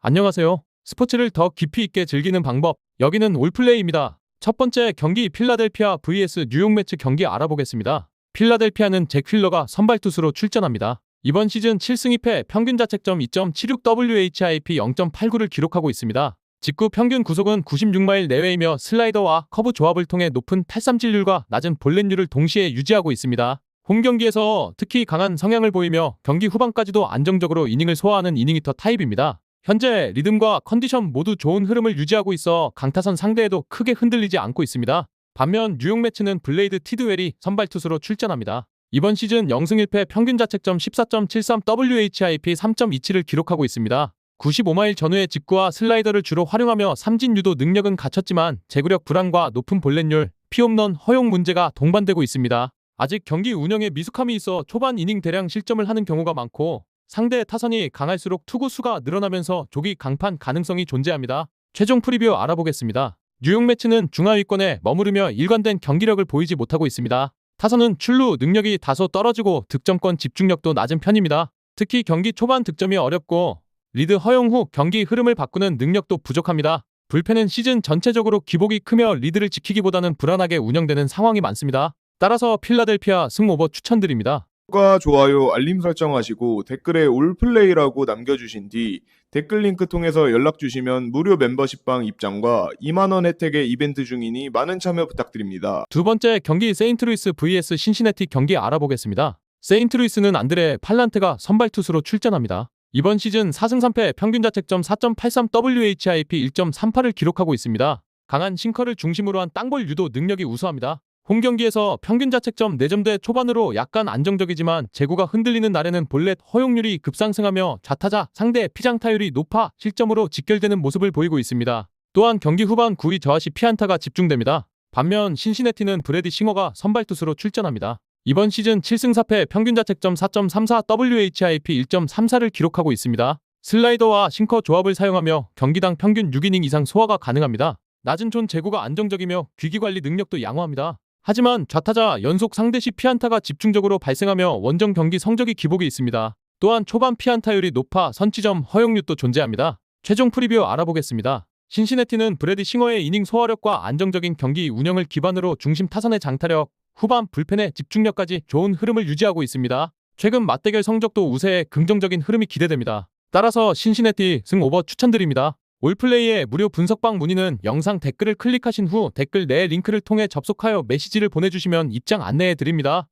안녕하세요. 스포츠를 더 깊이 있게 즐기는 방법. 여기는 올플레이입니다. 첫 번째 경기 필라델피아 vs 뉴욕 매치 경기 알아보겠습니다. 필라델피아는 잭 휠러가 선발 투수로 출전합니다. 이번 시즌 7승 2패 평균 자책점 2.76 WHIP 0.89를 기록하고 있습니다. 직구 평균 구속은 96마일 내외이며 슬라이더와 커브 조합을 통해 높은 탈삼질률과 낮은 볼넷률을 동시에 유지하고 있습니다. 홈 경기에서 특히 강한 성향을 보이며 경기 후반까지도 안정적으로 이닝을 소화하는 이닝히터 타입입니다. 현재 리듬과 컨디션 모두 좋은 흐름을 유지하고 있어 강타선 상대에도 크게 흔들리지 않고 있습니다. 반면 뉴욕 매치는 블레이드 티드웰이 선발 투수로 출전합니다. 이번 시즌 0승 1패 평균 자책점 14.73 WHIP 3.27을 기록하고 있습니다. 95마일 전후의 직구와 슬라이더를 주로 활용하며 삼진 유도 능력은 갖췄지만 제구력 불안과 높은 볼넷률, 피홈런 허용 문제가 동반되고 있습니다. 아직 경기 운영에 미숙함이 있어 초반 이닝 대량 실점을 하는 경우가 많고 상대 타선이 강할수록 투구 수가 늘어나면서 조기 강판 가능성이 존재합니다. 최종 프리뷰 알아보겠습니다. 뉴욕 매치는 중하위권에 머무르며 일관된 경기력을 보이지 못하고 있습니다. 타선은 출루 능력이 다소 떨어지고 득점권 집중력도 낮은 편입니다. 특히 경기 초반 득점이 어렵고 리드 허용 후 경기 흐름을 바꾸는 능력도 부족합니다. 불펜은 시즌 전체적으로 기복이 크며 리드를 지키기보다는 불안하게 운영되는 상황이 많습니다. 따라서 필라델피아 승오버 추천드립니다. 구독과 좋아요, 알림 설정하시고 댓글에 올플레이라고 남겨주신 뒤 댓글 링크 통해서 연락 주시면 무료 멤버십방 입장과 2만원 혜택의 이벤트 중이니 많은 참여 부탁드립니다. 두 번째 경기 세인트루이스 vs 신시내티 경기 알아보겠습니다. 세인트루이스는 안드레 팔란트가 선발 투수로 출전합니다. 이번 시즌 4승 3패 평균 자책점 4.83 WHIP 1.38을 기록하고 있습니다. 강한 싱커를 중심으로 한 땅볼 유도 능력이 우수합니다. 홈 경기에서 평균 자책점 4점대 초반으로 약간 안정적이지만 제구가 흔들리는 날에는 볼넷 허용률이 급상승하며 좌타자 상대 피장 타율이 높아 실점으로 직결되는 모습을 보이고 있습니다. 또한 경기 후반 9위 저하시 피안타가 집중됩니다. 반면 신시내티는 브레디 싱어가 선발 투수로 출전합니다. 이번 시즌 7승 4패 평균 자책점 4.34 WHIP 1.34를 기록하고 있습니다. 슬라이더와 싱커 조합을 사용하며 경기당 평균 6이닝 이상 소화가 가능합니다. 낮은 촌 제구가 안정적이며 귀기 관리 능력도 양호합니다. 하지만 좌타자 연속 상대시 피안타가 집중적으로 발생하며 원정 경기 성적이 기복이 있습니다. 또한 초반 피안타율이 높아 선취점 허용률도 존재합니다. 최종 프리뷰 알아보겠습니다. 신시내티는 브레디 싱어의 이닝 소화력과 안정적인 경기 운영을 기반으로 중심 타선의 장타력, 후반 불펜의 집중력까지 좋은 흐름을 유지하고 있습니다. 최근 맞대결 성적도 우세해 긍정적인 흐름이 기대됩니다. 따라서 신시내티 승 오버 추천드립니다. 올플레이의 무료 분석방 문의는 영상 댓글을 클릭하신 후 댓글 내 링크를 통해 접속하여 메시지를 보내주시면 입장 안내해 드립니다.